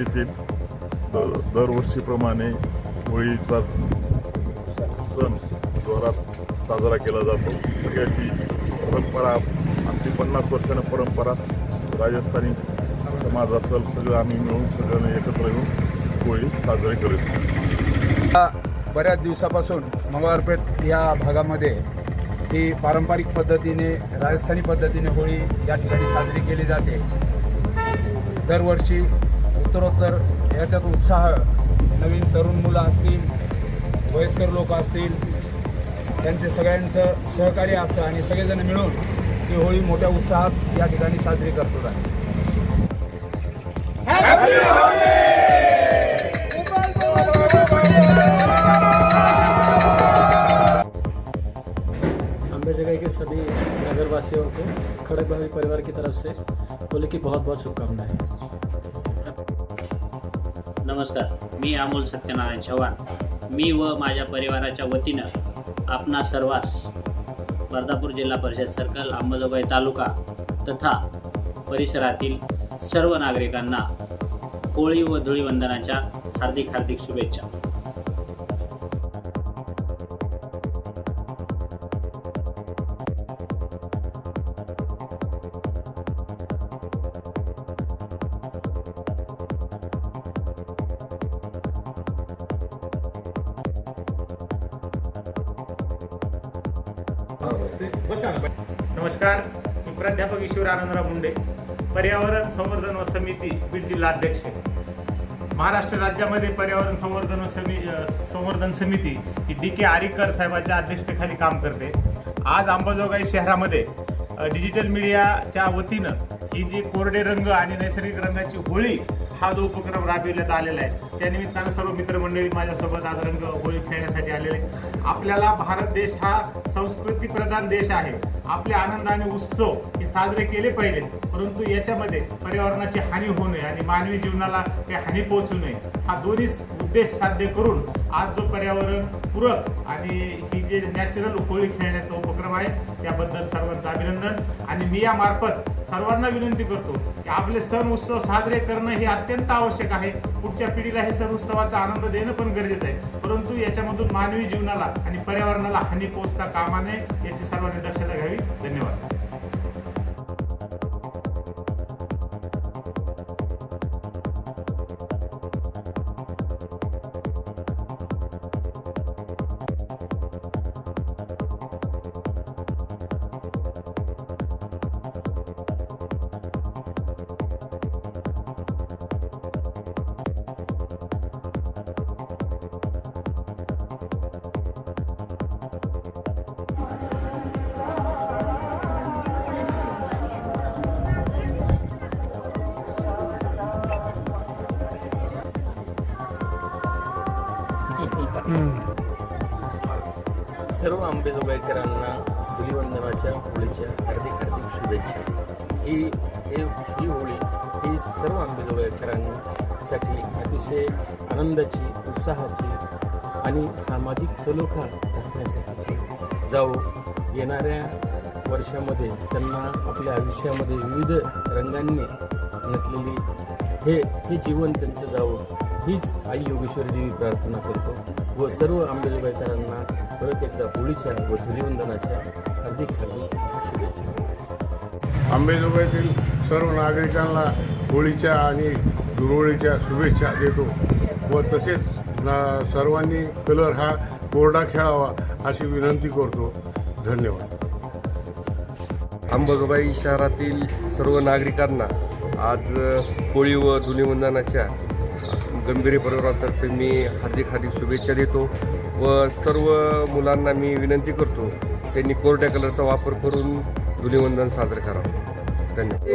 मंगळवारपेठ येथील दरवर्षीप्रमाणे होळीचा सण जोरात साजरा केला जातो. सगळ्याची परंपरा आमची पन्नास वर्षानं परंपरा राजस्थानी समाज असेल सगळं आम्ही मिळून सगळं एकत्र येऊन होळी साजरी करू बऱ्याच दिवसापासून मंगळवारपेठ या भागामध्ये ही पारंपरिक पद्धतीने राजस्थानी पद्धतीने होळी या ठिकाणी साजरी केली जाते. दरवर्षी उत्तरोत्तर याच्यात उत्साह नवीन तरुण मुलं असतील वयस्कर लोक असतील त्यांचे सगळ्यांचं सहकार्य असतं आणि सगळेजण मिळून ही होळी मोठ्या उत्साहात या ठिकाणी साजरी करतो आहे अम्बे जगह के सभी नगरवासियों को खड़क भावी परिवार की तरफ से होली की बहुत बहुत शुभकामनाएं। नमस्कार मी अमोल सत्यनारायण चव्हाण. मी व माझ्या परिवाराच्या वतीनं आपणा सर्वांस वर्धापूर जिल्हा परिषद सर्कल अंबाजोगाई तालुका तथा परिसरातील सर्व नागरिकांना होळी व धुळीवंदनाच्या हार्दिक हार्दिक शुभेच्छा. प्राध्यापक आनंदराव मुंडे पर्यावरण संवर्धन व समिती बीड जिल्हा अध्यक्ष महाराष्ट्र राज्यामध्ये पर्यावरण संवर्धन व समी संवर्धन समिती ही डी के आरीकर साहेबांच्या अध्यक्षतेखाली काम करते. आज अंबाजोगाई शहरामध्ये डिजिटल मीडियाच्या वतीनं ही जी कोरडे रंग आणि नैसर्गिक रंगाची होळी हा जो उपक्रम राबविण्यात आलेला आहे त्या निमित्तानं सर्व मित्रमंडळी माझ्यासोबत आज रंग होळी खेळण्यासाठी आलेले आपल्याला भारत देश हा संस्कृती प्रधान देश आहे. आपले आनंद आणि उत्सव हे साजरे केले पाहिजेत परंतु याच्यामध्ये पर्यावरणाची हानी होऊ नये आणि मानवी जीवनाला काही हानी पोहोचू नये. हा दोन्ही उद्देश साध्य करून आज जो पर्यावरण पूरक आणि ही जे नॅचरल होळी खेळण्याचा उपक्रम आहे त्याबद्दल सर्वांचं अभिनंदन. आणि मी या मार्फत सर्वांना विनंती करतो की आपले सण उत्सव साजरे करणं हे अत्यंत आवश्यक आहे. पुढच्या पिढीला हे सण उत्सवाचा आनंद देणं पण गरजेचं आहे. परंतु याच्यामधून मानवी जीवनाला आणि पर्यावरणाला हानी पोचता कामा नये याची सर्वांनी दक्षता घ्यावी. धन्यवाद. सर्व आंबेजोगाईकरांना धुलीवंदनाच्या होळीच्या हार्दिक हार्दिक शुभेच्छा. ही हे ही होळी ही सर्व आंबेजोगाईकरांसाठी अतिशय आनंदाची उत्साहाची आणि सामाजिक सलोखा राखण्यासाठी जाऊ येणाऱ्या वर्षामध्ये त्यांना आपल्या आयुष्यामध्ये विविध रंगांनी नटलेली हे हे जीवन त्यांचं जावं. हीच आई योगेश्वर देवी प्रार्थना करतो व सर्व आंबेजोगाईकरांना परत एकदा होळीच्या व धुलीवंदनाच्या हार्दिक हार्दिक शुभेच्छा. आंबेजोगाईतील सर्व नागरिकांना होळीच्या आणि धुरोळीच्या शुभेच्छा देतो व तसेच ना सर्वांनी कलर हा कोरडा खेळावा अशी विनंती करतो. धन्यवाद. अंबाजोगाई शहरातील सर्व नागरिकांना आज होळी व धुलीवंदनाच्या गंभीर परिवारातर्फे मी हार्दिक हार्दिक शुभेच्छा देतो. व सर्व मुलांना मी विनंती करतो त्यांनी कोरड्या कलरचा वापर करून धुलीवंदन साजरं करावं. धन्यवाद.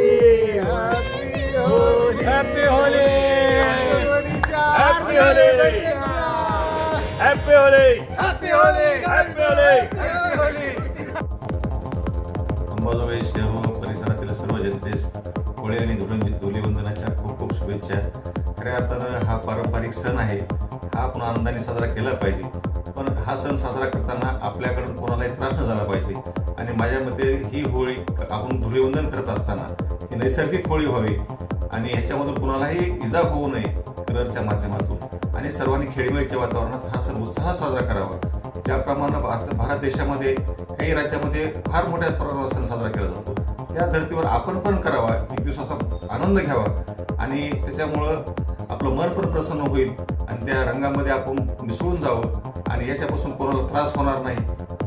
अंबाजोगाई शहर व परिसरातील सर्व जनतेस होळी आणि धुली धुलीवंदनाच्या खूप खूप शुभेच्छा. खऱ्या अर्थानं हा पारंपरिक सण आहे. हा आपण आनंदाने साजरा केला पाहिजे. पण हा सण साजरा करताना आपल्याकडून कोणालाही त्रास न झाला पाहिजे. आणि माझ्या मते ही होळी आपण धुलीवंदन करत असताना ही नैसर्गिक होळी व्हावी. आणि ह्याच्यामधून कुणालाही इजा होऊ नये कलरच्या माध्यमातून. आणि सर्वांनी खेळीमेळीच्या वातावरणात हा सण उत्साह साजरा करावा. ज्याप्रमाणे भारत भारत देशामध्ये काही राज्यामध्ये फार मोठ्या प्रमाणात सण साजरा केला जातो. त्या धर्तीवर आपण पण करावा एक दिवसाचा आनंद घ्यावा. आणि त्याच्यामुळं आपलं मन पण प्रसन्न होईल. आणि त्या रंगामध्ये आपण मिसळून जावं. आणि याच्यापासून कोणाला त्रास होणार नाही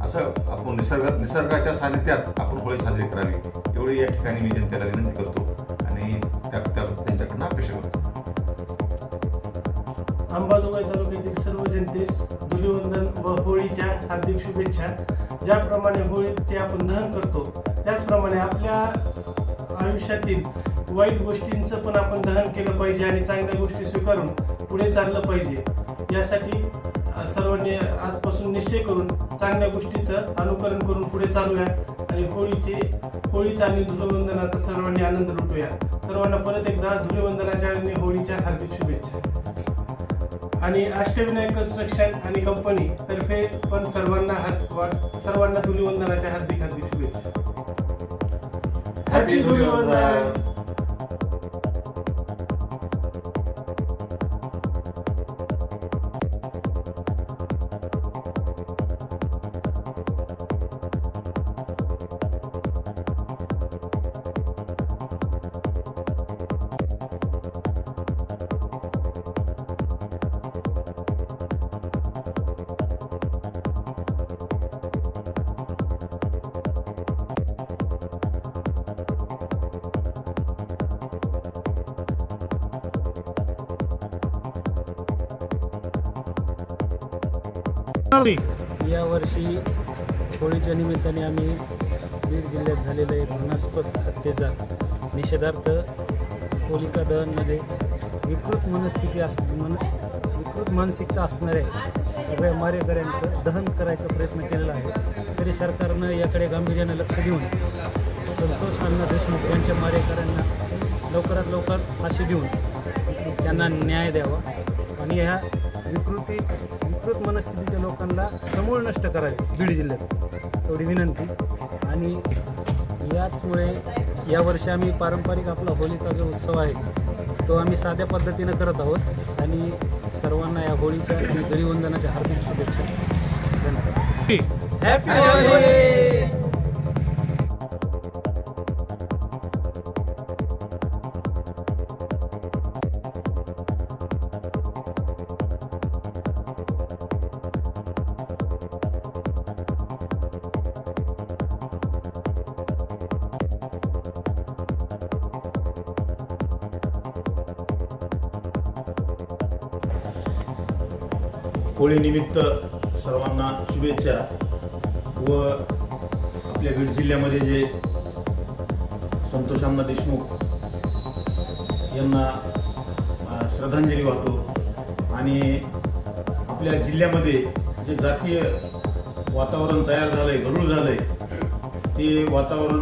असं आपण निसर्ग निसर्गाच्या सानिध्यात आपण होळी साजरी करावी. एवढी या ठिकाणी मी जनतेला विनंती करतो आणि त्या त्यांच्याकडनं अपेक्षा करतो. अंबाजोगाई तालुक्यातील सर्व जनतेस धुलीवंदन व होळीच्या हार्दिक शुभेच्छा. ज्याप्रमाणे होळीत ते आपण दहन करतो त्याचप्रमाणे आपल्या आयुष्यातील वाईट गोष्टींचं पण आपण दहन केलं पाहिजे आणि चांगल्या गोष्टी स्वीकारून पुढे चाललं पाहिजे. यासाठी सर्वांनी आजपासून निश्चय करून चांगल्या गोष्टीचं अनुकरण करून पुढे चालूया आणि होळीचे होळीचा आणि धुलवंदनाचा सर्वांनी आनंद लुटूया. सर्वांना परत एकदा धुलवंदनाच्या आणि होळीच्या हार्दिक शुभेच्छा. आणि अष्टविनायक कन्स्ट्रक्शन आणि कंपनी तर्फे पण सर्वांना हात सर्वांना धुलीवंदनाच्या हार्दिक हार्दिक शुभेच्छा. हॅपी धुलीवंदन यावर्षी होळीच्या निमित्ताने आम्ही बीड जिल्ह्यात झालेल्या एक घृणास्पद हत्येचा निषेधार्थ होलिका दहनमध्ये विकृत मनस्थिती अस मन विकृत मानसिकता असणाऱ्या सगळ्या मारेकऱ्यांचं दहन करायचा प्रयत्न केलेला आहे. तरी सरकारनं याकडे गांभीर्यानं लक्ष देऊन संतोष अण्णा देशमुख यांच्या मारेकऱ्यांना लवकरात लवकर फाशी देऊन त्यांना न्याय द्यावा. आणि ह्या विकृती विकृत मनस्थितीच्या लोकांना समूळ नष्ट करावे बीड जिल्ह्यात. एवढी विनंती. आणि याचमुळे यावर्षी आम्ही पारंपरिक आपला होलिका जो उत्सव आहे तो आम्ही साध्या पद्धतीनं करत आहोत. आणि सर्वांना या होळीच्या आणि दरीवंदनाच्या हार्दिक शुभेच्छा. धन्यवाद. होळीनिमित्त सर्वांना शुभेच्छा व आपल्या बीड जिल्ह्यामध्ये जे संतोषांना देशमुख यांना श्रद्धांजली वाहतो आणि आपल्या जिल्ह्यामध्ये जे जातीय वातावरण तयार झालं आहे गढूळ झालं आहे ते वातावरण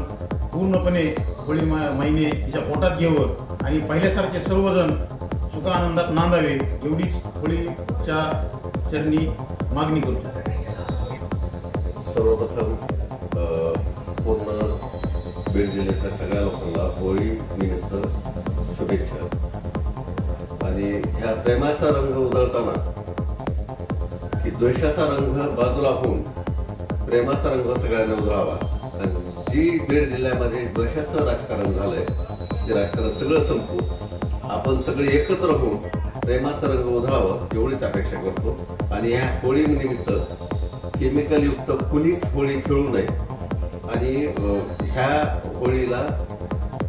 पूर्णपणे होळी मा महिने तिच्या पोटात घ्यावं आणि पहिल्यासारखे सर्वजण सुखा आनंदात नांदावे एवढीच होळीच्या त्यांनी मागणी करतो. सर्वप्रथम पूर्ण बीड जिल्ह्यातल्या सगळ्या लोकांना होळी निमित्त शुभेच्छा. आणि ह्या प्रेमाचा रंग उधळताना की द्वेषाचा रंग बाजूला होऊन प्रेमाचा रंग सगळ्यांना उधळावा. आणि जी बीड जिल्ह्यामध्ये द्वेषाचं राजकारण झालंय ते राजकारण सगळं संपू आपण सगळे एकत्र होऊन प्रेमाचा रंग उधळावं एवढीच अपेक्षा करतो. आणि ह्या होळी निमित्त केमिकलयुक्त कुणीच होळी खेळू नये. आणि ह्या होळीला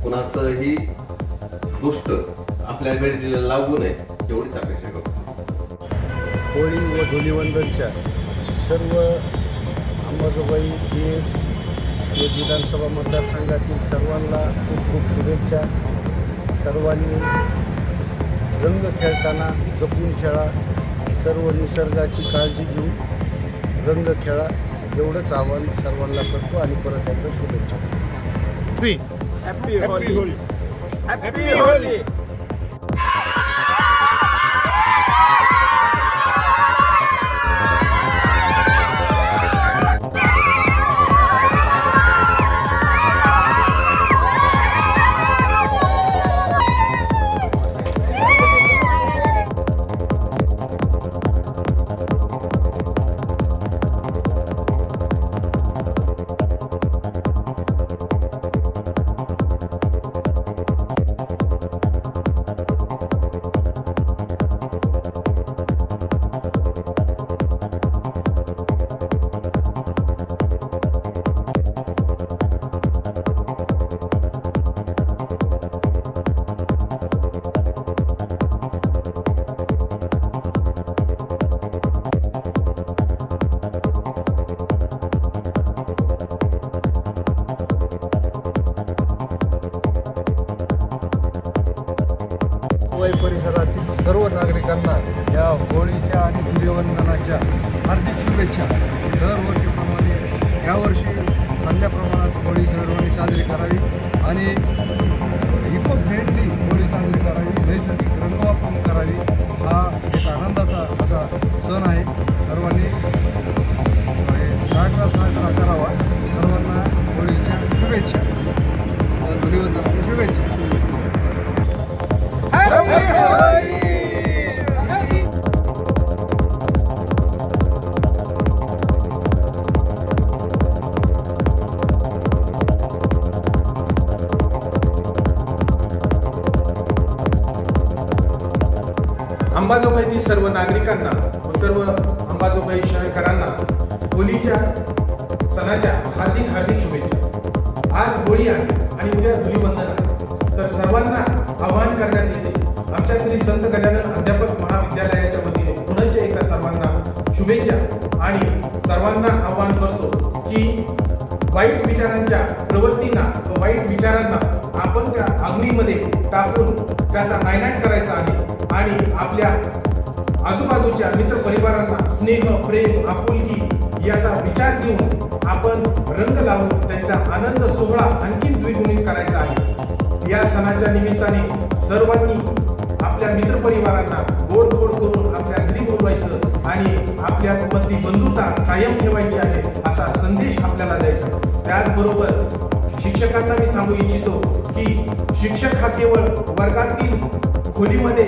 कुणाचंही दुष्ट आपल्या बीड जिल्ह्याला लागू नये एवढीच अपेक्षा करतो. होळी व धुलीवंदनच्या सर्व अंबाजोबाई केस व विधानसभा मतदारसंघातील सर्वांना खूप खूप शुभेच्छा. सर्वांनी रंग खेळताना जपून खेळा. सर्व निसर्गाची काळजी घेऊन रंग खेळा. एवढंच आवाहन सर्वांना करतो आणि परत एकदा शुभेच्छा हॅपी होळी हॅपी होळी धुलीवंदनाच्या हार्दिक शुभेच्छा. दरवर्षीप्रमाणे यावर्षी चांगल्या प्रमाणात होळी सर्वांनी साजरी करावी आणि इको फ्रेंडली होळी साजरी करावी नैसर्गिक रंगवापण करावी हा एक आनंदाचा असा सण आहे. सर्वांनी साजरा साजरा करावा. सर्वांना होळीच्या शुभेच्छा. धुलीवंदनाच्या शुभेच्छा. अंबाजोगाईतील सर्व नागरिकांना व सर्व अंबाजोगाई शहरकरांना होळीच्या सणाच्या हार्दिक हार्दिक शुभेच्छा आज होळी आहे आणि उद्या धुलीवंदन आहे तर सर्वांना आवाहन करण्यात येते आमच्या श्री संत गजानन अध्यापक महाविद्यालयाच्या वतीने पुनश्च एकदा सर्वांना शुभेच्छा आणि सर्वांना आवाहन करतो की वाईट विचारांच्या प्रवृत्तींना व वाईट विचारांना आपण त्या अग्नीमध्ये टाकून त्याचा नायनाट करायचा आहे आपल्या आजूबाजूच्या मित्र परिवारांना स्नेह प्रेम आपुलकी याचा विचार घेऊन आपण रंग लावून त्यांचा आनंद सोहळा आणखी द्विगुणित करायचा आहे. या सणाच्या निमित्ताने सर्वांनी आपल्या मित्रपरिवारांना गोड गोड करून आपल्या घरी बोलवायचं आणि आपल्यामधली बंधुता कायम ठेवायची आहे असा संदेश आपल्याला द्यायचा. त्याचबरोबर शिक्षकांना मी सांगू इच्छितो की शिक्षक हा केवळ वर्गातील खोलीमध्ये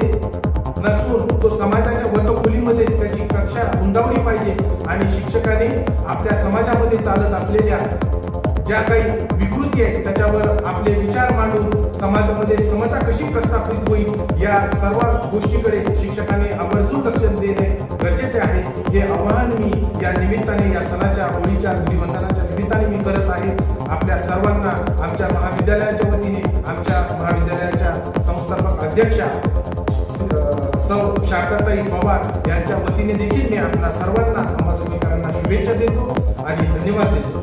नसून तो समाजाच्या वर्गखोलीमध्ये त्याची कक्षा रुंदावली पाहिजे आणि शिक्षकाने आपल्या समाजामध्ये चालत असलेल्या ज्या काही विकृती आहेत त्याच्यावर आपले विचार मांडून समाजामध्ये समता कशी प्रस्थापित होईल या सर्व गोष्टीकडे शिक्षकाने आवर्जून लक्ष देणे गरजेचे आहे. हे आवाहन मी या निमित्ताने या सणाच्या होळीच्या धुलीवंदनाच्या निमित्ताने मी करत आहे. आपल्या सर्वांना आमच्या महाविद्यालयाच्या वतीने आमच्या महाविद्यालयाच्या संस्थापक अध्यक्षा शारदाताई पवार यांच्या वतीने देखील मी आपल्या सर्वांना अंबाजोगाईकरांना शुभेच्छा देतो आणि धन्यवाद देतो.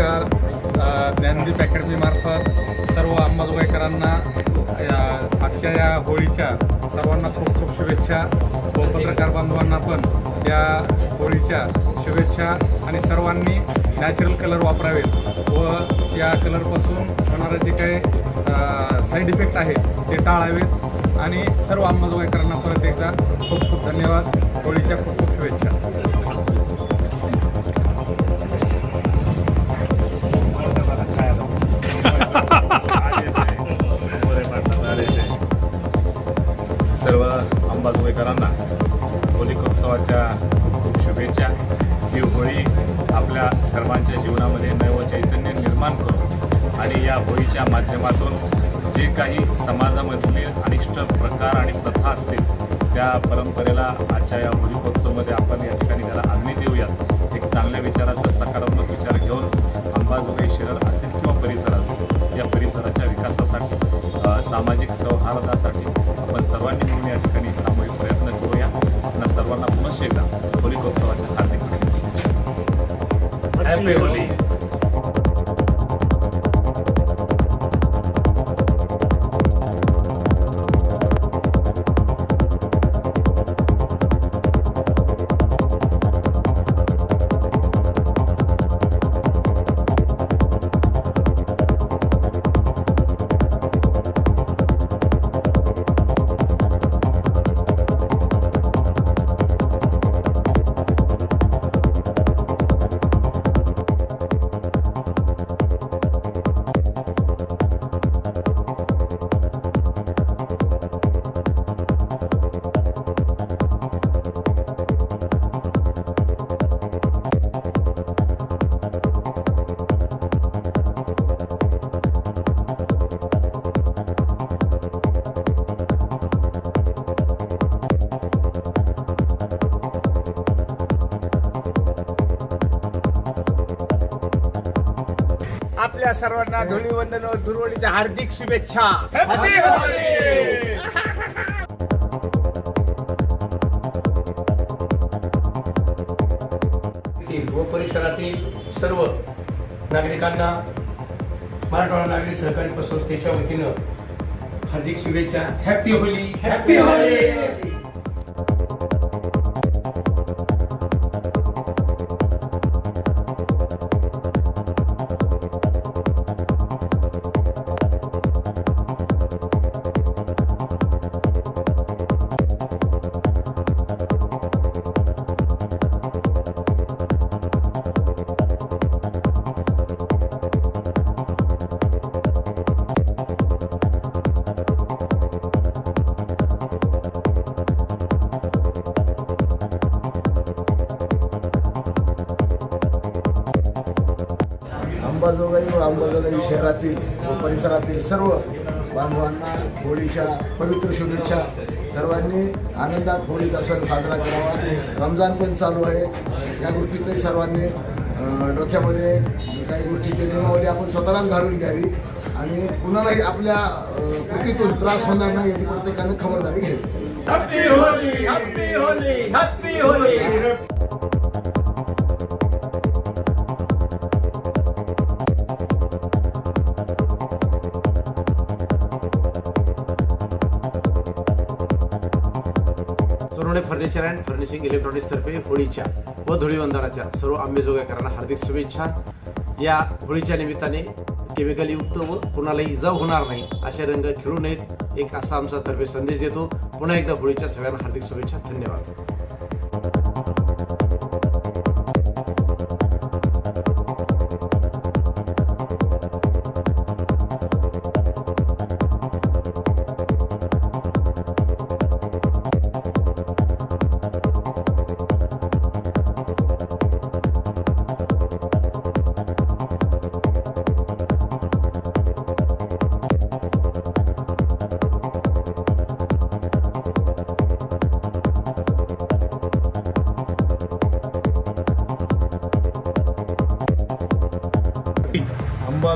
नमस्कार ज्ञानदीप अकॅडमीमार्फत सर्व अंबाजोगाईकरांना या आजच्या या होळीच्या सर्वांना खूप खूप शुभेच्छा. व पत्रकार बांधवांना पण या होळीच्या शुभेच्छा आणि सर्वांनी नॅचरल कलर वापरावेत व या कलरपासून होणारे जे काही साईड इफेक्ट आहेत ते टाळावेत आणि सर्व अंबाजोगाईकरांना परत एकदा खूप खूप धन्यवाद. होळीच्या खूप खूप शुभेच्छा. आपल्या सर्वांच्या जीवनामध्ये नव चैतन्य निर्माण करू आणि या होळीच्या माध्यमातून जे काही समाजामधले अनिष्ट प्रकार आणि प्रथा असतील त्या परंपरेला आजच्या या होलिकोत्सवामध्ये आपण या ठिकाणी त्याला आग्नी देऊयात. एक चांगल्या विचाराचा सकारात्मक विचार घेऊन अंबाजोगाई शहर असेल किंवा परिसर असेल या परिसराच्या विकासासाठी सामाजिक सौहार्दासाठी आपण सर्वांनी शुभेच्छा हॅपी आपल्या सर्वांना धुलीवंदन व दुर्वडीच्या हार्दिक शुभेच्छा. व परिसरातील सर्व नागरिकांना मराठवाडा नागरिक सहकारी पतसंस्थेच्या वतीनं हार्दिक शुभेच्छा. हॅपी होली हॅपी होली अंबाजोगाई व अंबाजोगाई शहरातील व परिसरातील सर्व बांधवांना होळीच्या पवित्र शुभेच्छा. सर्वांनी आनंदात होळीचा सण साजरा करावा. रमजान पण चालू आहे. या गोष्टीतही सर्वांनी डोक्यामध्ये काही गोष्टीची नियमावली आपण स्वतःलाच घालून घ्यावी आणि कुणालाही आपल्या कृतीतून त्रास होणार नाही याची प्रत्येकानं खबरदारी घ्यावी. फर्निचर अँड फर्निशिंग इलेक्ट्रॉनिक्सतर्फे होळीच्या व धुळीवंदनाच्या सर्व आंबेजोगाईकरांना हार्दिक शुभेच्छा. या होळीच्या निमित्ताने केमिकलयुक्त व कुणालाही इजा होणार नाही असे रंग खेळू नयेत एक असा आमचा तर्फे संदेश देतो. पुन्हा एकदा होळीच्या सगळ्यांना हार्दिक शुभेच्छा धन्यवाद.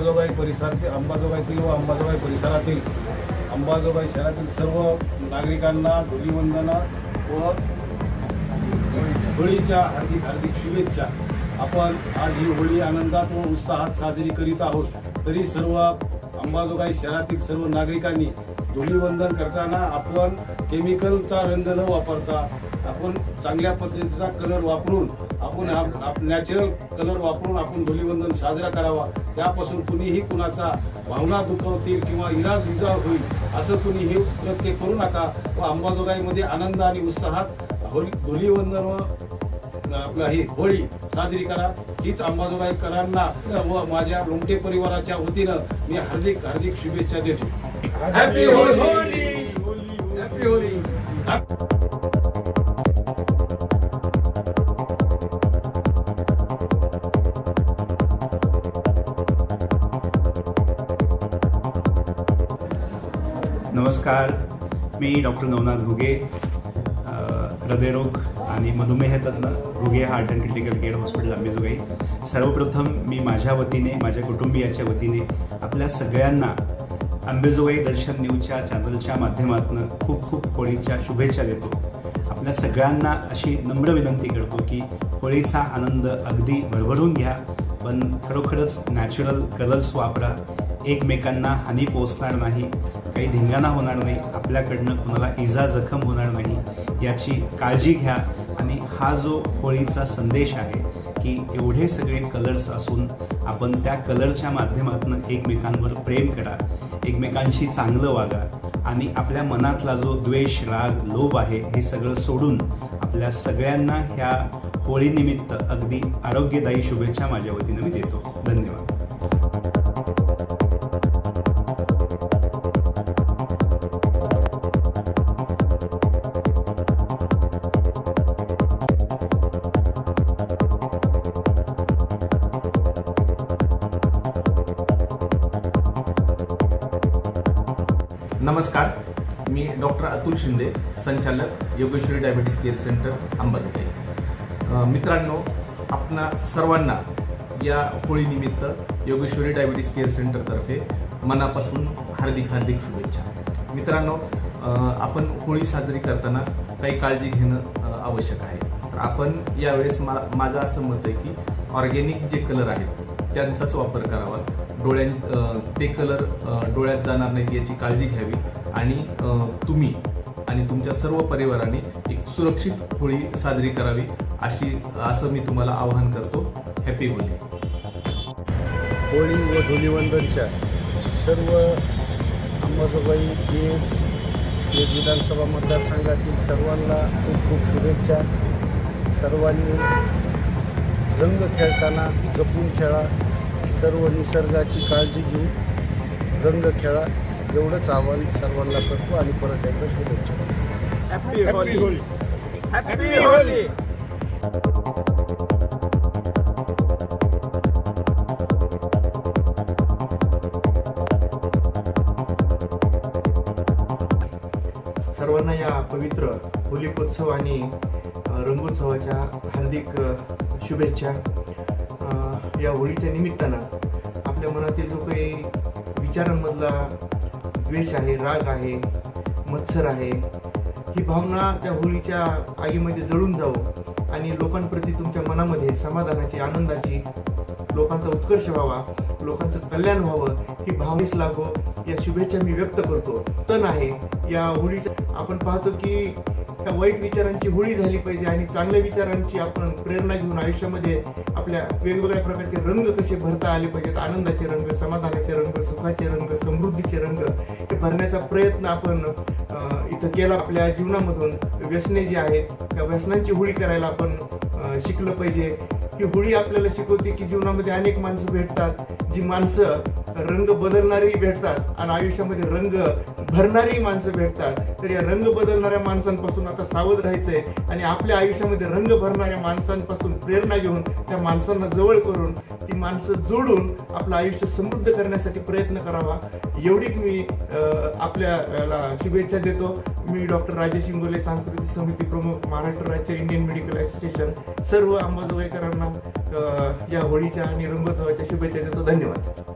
अंबाजोगाई परिसरातील अंबाजोगाईतील व अंबाजोगाई परिसरातील अंबाजोगाई शहरातील सर्व नागरिकांना धुलीवंदना व होळीच्या हार्दिक हार्दिक शुभेच्छा. आपण आज ही होळी आनंदात व उत्साहात साजरी करीत आहोत. तरी सर्व अंबाजोगाई शहरातील सर्व नागरिकांनी धुलीवंदन करताना आपण केमिकलचा रंग न वापरता आपण चांगल्या पद्धतीचा कलर वापरून आपण नॅचरल कलर वापरून आपण धुलीवंदन साजरा करावा. त्यापासून कुणीही कुणाचा भावना दुखवतील किंवा इराज इजा होईल असं कुणीही कृत्य करू नका. व अंबाजोगाईमध्ये आनंद आणि उत्साहात होळी धुलीवंदन व आपलं ही होळी साजरी करा. हीच अंबाजोगाईकरांना व माझ्या लोमटे परिवाराच्या वतीनं मी हार्दिक हार्दिक शुभेच्छा देतो. हॅपी होली हॅपी होली नमस्कार. मी डॉक्टर नवनाथ घुगे हृदयरोग आणि मधुमेह तज्ज्ञ Ghuge heart and critical care hospital Ambejogai सर्वप्रथम मी माझ्या वतीने माझ्या कुटुंबियाच्या वतीने आपल्या सगळ्यांना अंबेजोगाई दर्शन न्यूजच्या चॅनलच्या माध्यमातून खूप खूप होळीच्या शुभेच्छा देतो. आपल्या सगळ्यांना अशी नम्र विनंती करतो की होळीचा आनंद अगदी भरभरून घ्या पण खरोखरच नॅचरल कलर्स वापरा. एकमेकांना हानी पोचणार नाही. काही धिंगाणा होणार नाही आपल्याकडनं कुणाला इजा जखम होणार नाही याची काळजी घ्या. आणि हा जो होळीचा संदेश आहे की एवढे सगळे कलर्स असून आपण त्या कलरच्या माध्यमातून एकमेकांवर प्रेम करा एकमेकांशी चांगलं वागा. आणि आपल्या मनातला जो द्वेष राग लोभ आहे हे सगळं सोडून आपल्या सगळ्यांना ह्या होळीनिमित्त अगदी आरोग्यदायी शुभेच्छा माझ्या वतीनं मी देतो. धन्यवाद. नमस्कार मी डॉक्टर अतुल शिंदे संचालक Yogeshwari diabetes care centre Ambajogai. मित्रांनो आपणा सर्वांना या होळीनिमित्त योगेश्वरी डायबिटीस केअर सेंटरतर्फे मनापासून हार्दिक हार्दिक शुभेच्छा. मित्रांनो आपण होळी साजरी करताना काही काळजी घेणं आवश्यक आहे. तर आपण यावेळेस मा माझं असं मत आहे की ऑर्गेनिक जे कलर आहेत त्यांचाच वापर करावा. डोळ्यां ते कलर डोळ्यात जाणार नाहीत याची काळजी घ्यावी. आणि तुम्ही आणि तुमच्या सर्व परिवाराने एक सुरक्षित होळी साजरी करावी अशी असं मी तुम्हाला आवाहन करतो. हॅपी होळी होळी व धुलीवंदनच्या सर्व अंबाजोबाई केस केज विधानसभा मतदारसंघातील सर्वांना खूप खूप शुभेच्छा. सर्वांनी रंग खेळताना जपून खेळा. सर्व निसर्गाची काळजी घेऊन रंग खेळा एवढंच आवाहन सर्वांना करतो आणि परत एकदा शुभेच्छा हॅपी होळी हॅपी होळी सर्वांना या पवित्र होलिकोत्सव आणि रंगोत्सवाच्या हार्दिक शुभेच्छा. या होळीच्या निमित्तानं आपल्या मनातील जो काही विचारांमधला द्वेष आहे राग आहे मत्सर आहे ही भावना त्या होळीच्या आगीमध्ये जळून जावं आणि लोकांप्रती तुमच्या मनामध्ये समाधानाची आनंदाची लोकांचा उत्कर्ष व्हावा लोकांचं कल्याण व्हावं ही भावनीस लागो या शुभेच्छा मी व्यक्त करतो. तण आहे या होळीच्या आपण पाहतो की त्या वाईट विचारांची होळी झाली पाहिजे आणि चांगल्या विचारांची आपण प्रेरणा घेऊन आयुष्यामध्ये आपल्या वेगवेगळ्या प्रकारचे रंग कसे भरता आले पाहिजेत आनंदाचे रंग समाधानाचे रंग सुखाचे रंग समृद्धीचे रंग हे भरण्याचा प्रयत्न आपण इथं केला आपल्या जीवनामधून व्यसने जी आहेत त्या व्यसनांची होळी करायला आपण शिकलं पाहिजे. ही होळी आपल्याला शिकवते की जीवनामध्ये अनेक माणसं भेटतात. जी माणसं रंग बदलणारी भेटतात आणि आयुष्यामध्ये रंग भरणारी माणसं भेटतात. तर या रंग बदलणाऱ्या माणसांपासून आता सावध राहायचंय आणि आपल्या आयुष्यामध्ये रंग भरणाऱ्या माणसांपासून प्रेरणा घेऊन त्या माणसांना जवळ करून ती माणसं जोडून आपलं आयुष्य समृद्ध करण्यासाठी प्रयत्न करावा. एवढीच मी आपल्याला शुभेच्छा देतो. मी डॉक्टर राजेश इंगोले सांस्कृतिक समिती प्रमुख महाराष्ट्र राज्य इंडियन मेडिकल असोसिएशन सर्व अंबाजोगाईकरांना अ, या होळीच्या आणि रंगोत्सवाच्या शुभेच्छा देतो धन्यवाद.